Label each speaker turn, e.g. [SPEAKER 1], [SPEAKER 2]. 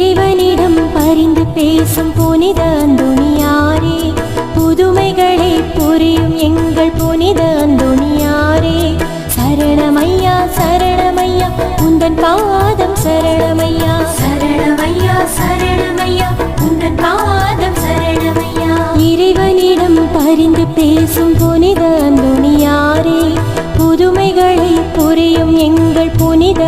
[SPEAKER 1] இறைவனிடம் பரிந்து பேசும் புனித அந்துணியாரே. புதுமைகளை புரியும் எங்கள் புனித அந்துணியாரே. சரணமையா சரணமையா உந்தன் பாதம் சரணமையா. சரணமையா சரணமையா உந்தன் பாதம் சரணமையா. இறைவனிடம் பரிந்து பேசும் புனித அந்துணியாரே. புதுமைகளை புரியும் எங்கள் புனித